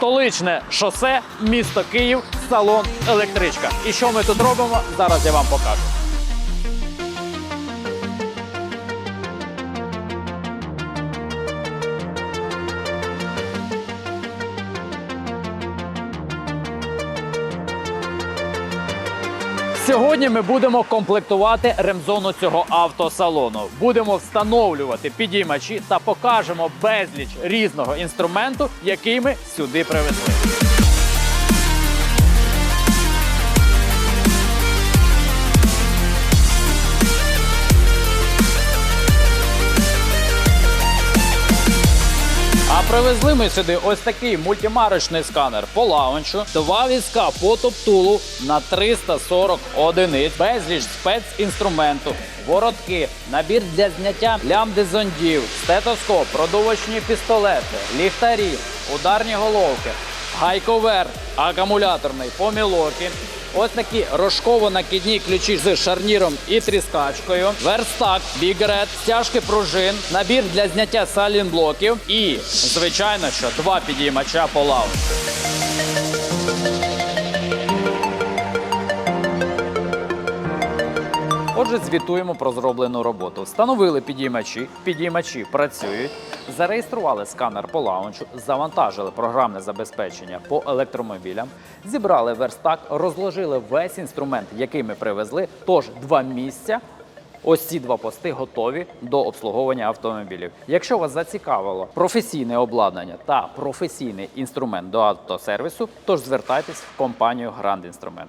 Столичне шосе, місто Київ, салон електричка. І що ми тут робимо? Зараз я вам покажу. Сьогодні ми будемо комплектувати ремзону цього автосалону. Будемо встановлювати підіймачі та покажемо безліч різного інструменту, який ми сюди привезли. Привезли ми сюди ось такий мультимарочний сканер по лаунчу, два візка по топтулу на 340 одиниць, безліч спецінструменту, воротки, набір для зняття лямди зондів, стетоскоп, продувочні пістолети, ліхтарі, ударні головки, гайковер, акумуляторний, помілоки. Ось такі рожково-накидні ключі з шарніром і тріскачкою, верстак, бігрет, стяжки пружин, набір для зняття салінблоків і, звичайно, що два підіймача по лаву. Отже, звітуємо про зроблену роботу. Встановили підіймачі, підіймачі працюють, зареєстрували сканер по лаунчу, завантажили програмне забезпечення по електромобілям, зібрали верстак, розложили весь інструмент, який ми привезли. Тож два місця. Ось ці два пости готові до обслуговування автомобілів. Якщо вас зацікавило професійне обладнання та професійний інструмент до автосервісу, тож звертайтесь в компанію Гранд Інструмент.